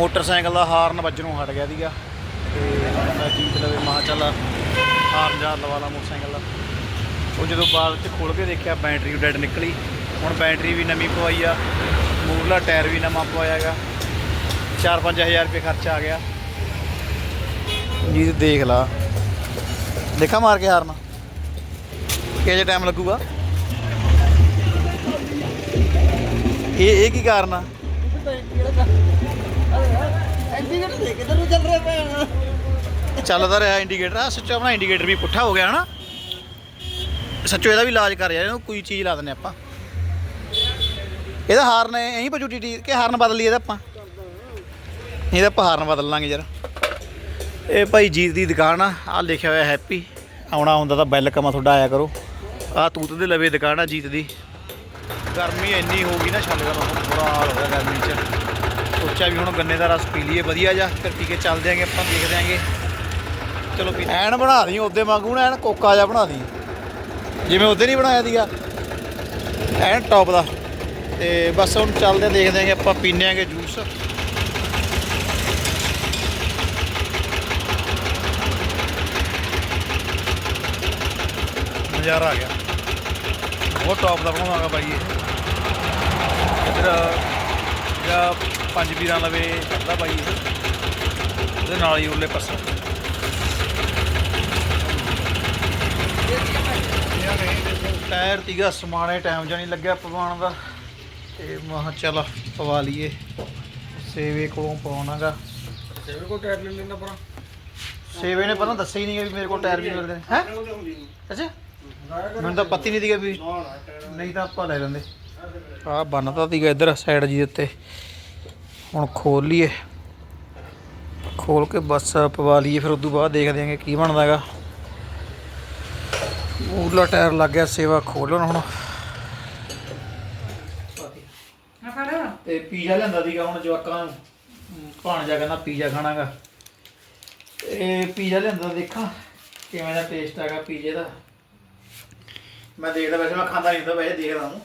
Motorcycle ਦਾ ਹਾਰਨ ਵੱਜਣੋਂ ਹਟ ਗਿਆ ਸੀਗਾ ਤੇ ਮੈਂ ਜੀਤ ਲਵੇ ਮਹਾ ਚੱਲ ਹਾਰਨ ਜਾ ਲਵਾ ਲਾ ਮੋਟਰਸਾਈਕਲ ਦਾ। ਉਹ ਜਦੋਂ ਬਾਅਦ ਚ ਖੋਲ ਕੇ ਦੇਖਿਆ ਬੈਟਰੀ ਡੈਡ ਨਿਕਲੀ। ਹੁਣ ਬੈਟਰੀ ਵੀ ਨਵੀਂ ਪਵਾਈ ਆ। ਮੂਰਲਾ ਟਾਇਰ ਵੀ ਨਵਾਂ ਪਵਾਇਆ ਪਵਾਇਆਗਾ 4-5000 ਰੁਪਏ ਖਰਚਾ ਆ ਗਿਆ। ਜੀ ਦੇਖ ਲਾ। ਦੇਖਾ ਮਾਰ ਕੇ ਹਾਰਨ? ਕਿਹੋ ਜਿਹਾ ਟਾਈਮ ਲੱਗੂਗਾ? ਇਹ ਇਹ ਕੀ ਕਾਰਨ ਆ? ਚੱਲਦਾ ਰਿਹਾ ਇੰਡੀਕੇਟਰ ਆ ਸੱਚੋ ਆਪਣਾ ਇੰਡੀਕੇਟਰ ਵੀ ਪੁੱਠਾ ਹੋ ਗਿਆ ਹਨਾ। ਸੱਚੋ ਇਹਦਾ ਵੀ ਇਲਾਜ ਕਰ ਯਾਰ, ਇਹਨੂੰ ਕੋਈ ਚੀਜ਼ ਲਾ ਦਿੰਨੇ ਆਪਾਂ। ਇਹਦਾ ਹਾਰਨ ਐਂ ਪਜੂ ਟੀ ਕਿ ਹਾਰਨ ਬਦਲ ਲਈ ਇਹਦਾ ਆਪਾਂ। ਇਹਦਾ ਆਪਾਂ ਹਾਰਨ ਬਦਲ ਲਾਂਗੇ ਯਾਰ। ਇਹ ਭਾਈ ਜੀਤ ਦੀ ਦੁਕਾਨ ਆ ਆ ਲਿਖਿਆ ਹੋਇਆ ਹੈਪੀ। ਆਉਣਾ ਹੁੰਦਾ ਤਾਂ ਬੈਲ ਵੈਲਕਮ ਤੁਹਾਡਾ ਆਇਆ ਕਰੋ। ਆ ਤੂਤ ਦੇ ਲਵੇ ਦੁਕਾਨ ਆ ਜੀਤ ਦੀ। ਗਰਮੀ ਇੰਨੀ ਹੋ ਗਈ ਨਾ ਛੱਲ ਕਰ ਹੁਣ ਬੁਰਾ ਹਾਲ ਹੋ ਗਿਆ ਗਰਮੀ 'ਚ। ਸੋਚਿਆ ਵੀ ਹੁਣ ਗੰਨੇ ਦਾ ਰਸ ਪੀ ਲਈਏ ਵਧੀਆ ਜਾ ਫਿਰ ਪੀ ਕੇ ਚੱਲਦੇ ਆਂਗੇ ਆਪਾਂ ਦੇਖਦੇ ਆਂਗੇ। ਚਲੋ ਪੀ ਐਨ ਬਣਾ ਦੀ ਉਹਦੇ ਵਾਂਗੂ ਨਾ ਐਨ ਕੋਕਾ ਜਿਹਾ ਬਣਾ ਦੀ। ਜਿਵੇਂ ਉਹਦੇ ਨਹੀਂ ਬਣਾਇਆ ਸੀਗਾ। ਐਨ ਟੌਪ ਦਾ। ਤੇ ਬਸ ਹੁਣ ਚੱਲਦੇ ਆਂ, ਦੇਖਦੇ ਆਂਗੇ ਆਪਾਂ ਪੀਨੇ ਆਂਗੇ ਜੂਸ। ਨਜ਼ਾਰਾ ਆ ਗਿਆ। ਬਹੁਤ ਟੌਪ ਦਾ ਬਣਾਵਾਂਗਾ ਬਾਈ ਇਹ। ਇੱਧਰ ਜਾਂ ਪੰਜ ਵੀਰਾਂ ਲਵੇ ਕਰਦਾ ਬਾਈ। ਇਹ ਉਹਦੇ ਨਾਲ ਹੀ ਉਰਲੇ ਪਾਸੇ। ਟਾਇਰ ਤੀਗਾ ਸਮਾਣੇ ਟਾਈਮ ਜਾਣੀ ਲੱਗਿਆ ਪਵਾਉਣ ਦਾ। ਤੇ ਮਹਾ ਚੱਲ ਪਵਾ ਲਈਏ। ਸੇਵੇ ਕੋਲੋਂ ਪਵਾਉਣਾਗਾ ਸੇਵਰ ਕੋ ਟਾਇਰ ਲੈ ਲੈਂਦਾ ਪਰਾਂ। ਸੇਵੇ ਨੇ ਪਹਿਲਾਂ ਦੱਸਿਆ ਹੀ ਨਹੀਂ ਵੀ ਮੇਰੇ ਕੋਲ ਟਾਇਰ ਵੀ ਮਿਲਦੇ ਨੇ ਹੈ? ਅੱਛਾ। ਮੈਨੂੰ ਤਾਂ ਪਤਾ ਹੀ ਨਹੀਂ ਸੀਗਾ ਵੀ ਨਹੀਂ ਤਾਂ ਆਪਾਂ ਲੈ ਲੈਂਦੇ। ਆ ਬੰਨਤਾ ਸੀਗਾ ਇੱਧਰ ਸਾਈਡ ਜੀ ਉੱਤੇ। ਹੁਣ ਖੋਲ ਲਈਏ। ਖੋਲ ਕੇ ਬੱਸ ਪਵਾ ਲਈਏ ਫਿਰ ਉਦੋਂ ਬਾਅਦ ਦੇਖਦੇ ਆਂਗੇ ਕੀ ਬਣਦਾ ਹੈਗਾ। ਉਰਲਾ ਟਾਇਰ ਲੱਗ ਗਿਆ ਸੇਵਾ ਖੋਲਣ ਹੁਣ। ਤੇ ਪੀਜ਼ਾ ਲਿਆਂਦਾ ਸੀਗਾ ਹੁਣ ਜਵਾਕਾਂ ਨੂੰ। ਭਾਣਜਾ ਕਹਿੰਦਾ ਪੀਜ਼ਾ ਖਾਣਾਗਾ। ਇਹ ਪੀਜ਼ਾ ਲਿਆਂਦਾ ਦੇਖਾਂ ਕਿਵੇਂ ਦਾ ਟੇਸਟ ਹੈਗਾ ਪੀਜ਼ੇ ਦਾ। ਮੈਂ ਦੇਖਦਾ ਵੈਸੇ ਮੈਂ ਖਾਂਦਾ ਨਹੀਂ ਤਾਂ ਵੈਸੇ ਦੇਖਦਾ ਹਾਂ।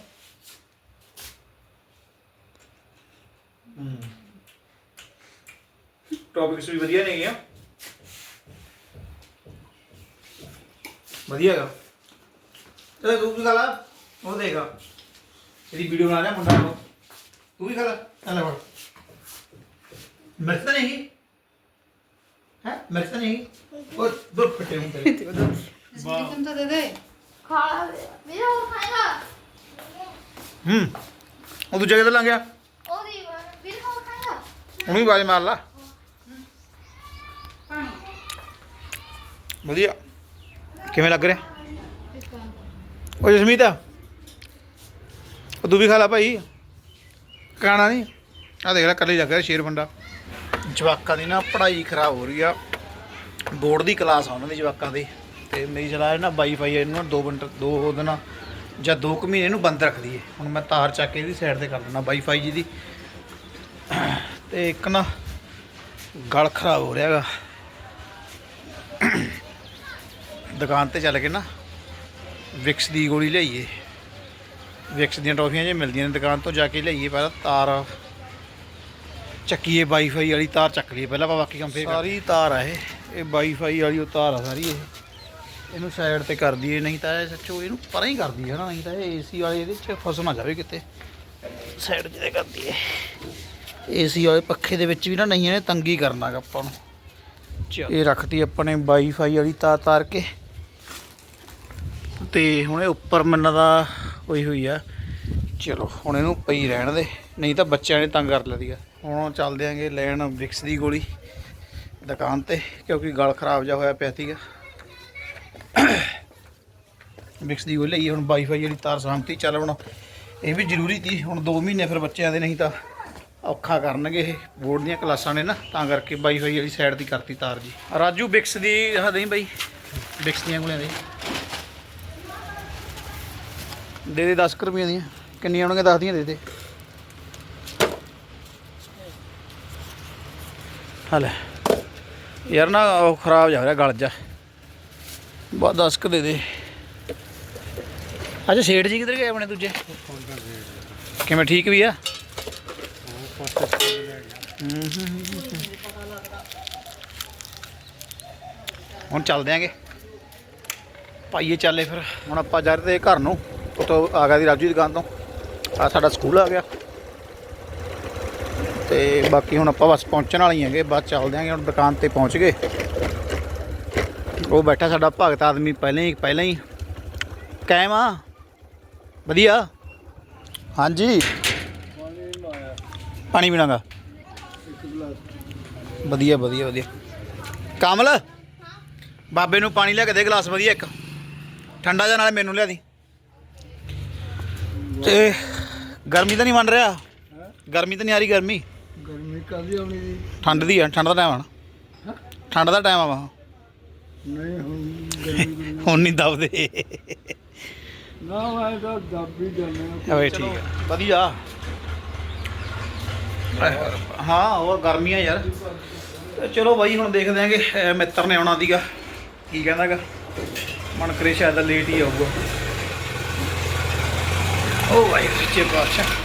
ਟੌਪਿਕਸ ਵੀ ਵਧੀਆ ਨੇ ਗਿਆ ਵਧੀਆ ਹੈਗਾ ਚਲ ਤੂੰ ਵੀ ਖਾ ਲਾ ਉਹ ਦੇਖਾ ਇਹਦੀ ਵੀਡੀਓ ਬਣਾ ਰਿਹਾ ਮੁੰਡਾ ਉਹ ਤੂੰ ਵੀ ਖਾ ਲੈ ਚੱਲ ਫੜ ਮਿਰਚ ਤਾਂ ਨਹੀਂ ਹੈ ਮਿਰਚ ਤਾਂ ਨਹੀਂ ਉਹ ਦੋ ਫਟੇ ਹੁੰਦੇ ਜਿਸਨੇ ਚਮਚਾ ਦੇ ਦੇ ਖਾਣਾ ਮੇਰਾ ਹੋਰ ਖਾਏਗਾ ਹੂੰ ਉਹ ਦੂਜੇ ਕਿੱਧਰ ਲੰਘ ਗਿਆ ਉਹਦੀ ਵੀਰ ਹੋਰ ਖਾਏਗਾ ਉਹਨੂੰ ਵੀ ਆਵਾਜ਼ ਮਾਰ ਲਾ। ਵਧੀਆ। ਕਿਵੇਂ ਲੱਗ ਰਿਹਾ? ਉਹ ਜਸਮੀਤ। ਉਹ ਤੂੰ ਵੀ ਖਾ ਲਾ ਭਾਈ। ਖਾਣਾ ਨਹੀਂ। ਆ ਦੇਖ ਲੈ ਕੱਲੇ ਲੱਗ ਰਿਹਾ ਸ਼ੇਰ ਬੰਦਾ ਜਵਾਕਾਂ ਦੀ ਨਾ ਪੜ੍ਹਾਈ ਖਰਾਬ ਹੋ ਰਹੀ ਆ। ਬੋਰਡ ਦੀ ਕਲਾਸ ਆ ਉਹਨਾਂ ਦੀ ਜਵਾਕਾਂ ਦੀ। ਤੇ ਮੇਰੀ ਚਲਾ ਨਾ ਵਾਈਫਾਈ ਇਹਨੂੰ ਨਾ ਦੋ ਮਿੰਟ, ਦੋ ਦਿਨ ਜਾਂ ਦੋ ਕੁ ਮਹੀਨੇ ਇਹਨੂੰ ਬੰਦ ਰੱਖ ਦਈਏ। ਹੁਣ ਮੈਂ ਤਾਰ ਚੱਕ ਕੇ ਇਹਦੀ ਸਾਈਡ ਤੇ ਕਰ ਦਿੰਦਾ, ਵਾਈਫਾਈ ਜੀ ਦੀ ਤੇ ਇੱਕ ਨਾ ਗਲ ਖਰਾਬ ਹੋ ਰਿਹਾ ਹੈਗਾ। ਦੁਕਾਨ ਤੇ ਚੱਲ ਕੇ ਨਾ ਵਿਕਸ ਦੀ ਗੋਲੀ ਲਈਏ। ਵਿਕਸ ਦੀਆਂ ਟੌਫੀਆਂ ਜੇ ਮਿਲਦੀਆਂ ਨੇ ਦੁਕਾਨ ਤੋਂ ਜਾ ਕੇ ਲਈਏ ਪਹਿਲਾਂ ਤਾਰ ਚੱਕੀਏ ਵਾਈਫਾਈ ਵਾਲੀ ਤਾਰ ਚੱਕ ਲਈਏ ਪਹਿਲਾਂ ਆਪਾਂ ਬਾਕੀ ਕੰਮ ਫੇਰ ਸਾਰੀ ਤਾਰ ਆ ਇਹ। ਇਹ ਵਾਈਫਾਈ ਵਾਲੀ ਉਹ ਤਾਰ ਆ ਸਾਰੀ ਇਹ। ਇਹਨੂੰ ਸਾਈਡ ਤੇ ਕਰ ਦਈਏ ਨਹੀਂ ਤਾਂ ਇਹ ਸੱਚੋ ਇਹਨੂੰ ਪਰਾਂ ਹੀ ਕਰ ਦਈਏ ਹਨਾ ਨਹੀਂ ਤਾਂ ਇਹ ਏਸੀ ਵਾਲੇ ਇਹਦੇ ਚ ਫਸ ਨਾ ਜਾਵੇ ਕਿਤੇ। ਸਾਈਡ ਤੇ ਕਰ ਦਈਏ। ਏਸੀ ਵਾਲੇ ਪੱਖੇ ਦੇ ਵਿੱਚ ਵੀ ਨਾ ਨਹੀਂ ਇਹਨੇ ਤੰਗੀ ਕਰਨਾ ਗਾ ਆਪਾਂ ਨੂੰ। ਇਹ ਰੱਖਤੀ ਆਪਣੇ ਵਾਈਫਾਈ ਵਾਲੀ ਤਾਰ ਤਾਰ ਕੇ। ਤੇ ਹੁਣ ਇਹ ਉੱਪਰ ਮੰਨ ਦਾ ਹੋਈ ਹੋਈ ਆ। ਚਲੋ ਹੁਣ ਇਹਨੂੰ ਪਈ ਰਹਿਣ ਦੇ। ਨਹੀਂ ਤਾਂ ਬੱਚਿਆਂ ਨੇ ਤੰਗ ਕਰ ਲਿਆ ਹੁਣ ਚੱਲਦੇ ਆਂਗੇ ਲੈਣ ਵਿਕਸ ਦੀ ਗੋਲੀ ਦੁਕਾਨ ਤੇ ਕਿਉਂਕਿ ਗਲ ਖਰਾਬ ਜਾ ਹੋਇਆ ਪਿਆ ਸੀਗਾ। ਵਿਕਸ ਦੀ ਗੋਲੀ ਲਈ ਹੁਣ ਵਾਈਫਾਈ ਵਾਲੀ ਤਾਰ ਸਾਂਭਤੀ। ਚੱਲ ਹੁਣ ਇਹ ਵੀ ਜ਼ਰੂਰੀ ਸੀ ਹੁਣ 2 ਮਹੀਨੇ ਫਿਰ ਬੱਚਿਆਂ ਦੇ ਨਹੀਂ ਤਾਂ ਔਖਾ ਕਰਨਗੇ ਇਹ ਬੋਰਡ ਦੀਆਂ ਕਲਾਸਾਂ ਨੇ ਨਾ, ਤਾਂ ਕਰਕੇ ਬਾਈ ਹੋਈ ਵਾਲੀ ਸਾਈਡ ਦੀ ਕਰਤੀ ਤਾਰ ਜੀ। ਰਾਜੂ ਬਿਕਸ ਦੀ, ਆਹ ਨਹੀਂ ਬਾਈ। ਬਿਕਸ ਦੀਆਂ ਗੋਲੀਆਂ ਦੇ ਦੇ ਦੇ 10 ਕੁ ਰੁਪਈਆਂ ਦੀਆਂ, ਕਿੰਨੀਆਂ ਆਉਣਗੀਆਂ ਦੱਸ ਦੀਆਂ ਦੇ ਦੇ। ਹਲੇ ਯਾਰ ਨਾ ਉਹ ਖਰਾਬ ਜਾ ਰਿਹਾ ਗਲ ਜਾ ਬਾ 10 ਕੁ ਦੇ ਦੇ। ਅੱਛਾ ਸ਼ੇਡ ਜੀ ਕਿੱਧਰ ਗਏ ਆਪਣੇ ਦੂਜੇ? ਕਿਵੇਂ, ਠੀਕ ਵੀ ਆ? ਹੁਣ ਚੱਲਦੇ ਆਂਗੇ। ਭਾਈਏ ਚੱਲੇ ਫਿਰ। ਹੁਣ ਆਪਾਂ ਜਾ ਰਹੇ ਤੇ ਘਰ ਨੂੰ ਉਤੋਂ ਆ ਗਿਆ ਦੀ ਰਾਜੂ ਦੀ ਦੁਕਾਨ ਤੋਂ। ਆ ਸਾਡਾ ਸਕੂਲ ਆ ਗਿਆ। ਤੇ ਬਾਕੀ ਹੁਣ ਆਪਾਂ ਬਸ ਪਹੁੰਚਣ ਵਾਲੀ ਹੈਗੇ, ਬਸ ਚੱਲਦੇ ਆਂਗੇ। ਹੁਣ ਦੁਕਾਨ ਤੇ ਪਹੁੰਚ ਗਏ। ਉਹ ਬੈਠਾ ਸਾਡਾ ਭਗਤ ਆਦਮੀ ਪਹਿਲਾਂ ਹੀ ਪਹਿਲਾਂ ਹੀ। ਕਾਇਮ ਆ? ਵਧੀਆ? ਹਾਂਜੀ। ਪਾਣੀ ਪੀਣਾਗਾ? ਵਧੀਆ ਵਧੀਆ ਵਧੀਆ। ਕਮਲ? ਬਾਬੇ ਨੂੰ ਪਾਣੀ ਲਿਆ ਕੇ ਦੇ ਗਲਾਸ ਵਧੀਆ ਇੱਕ। ਠੰਡਾ ਜਿਹਾ ਨਾਲ ਮੈਨੂੰ ਲਿਆ ਦੀ। ਤੇ ਗਰਮੀ ਤਾਂ ਨਹੀਂ ਮੰਨ ਰਿਹਾ? ਗਰਮੀ ਤਾਂ ਨਹੀਂ ਆ ਰਹੀ ਗਰਮੀ? ਗਰਮੀ ਕਾਦੀ ਆਉਣੀ ਦੀ ਠੰਡ ਦੀ ਆ ਠੰਡ ਦਾ ਟਾਈਮ ਆ ਠੰਡ ਦਾ ਟਾਈਮ ਆ ਵਾ। ਨਹੀਂ ਹੁਣ ਗਰਮੀ ਹੁਣ ਨਹੀਂ ਦਬਦੇ। ਨਾ ਮੈਂ ਤਾਂ ਦੱਬ ਹੀ ਜਾਣਾ ਓਏ ਠੀਕ ਆ। ਵਧੀਆ। ਹਾਂ, ਹੋਰ ਗਰਮੀਆਂ ਯਾਰ। ਚਲੋ ਬਾਈ, ਹੁਣ ਦੇਖਦੇ ਆਂਗੇ ਮਿੱਤਰ ਨੇ ਆਉਣਾ ਦੀਗਾ ਕੀ ਕਹਿੰਦਾਗਾ? ਮਨ ਕਰੇ ਸ਼ਾਇਦ ਲੇਟ ਹੀ ਆਊਗਾ। ਉਹ ਬਾਈ, ਸੱਚੇ ਪਾਤਸ਼ਾਹ।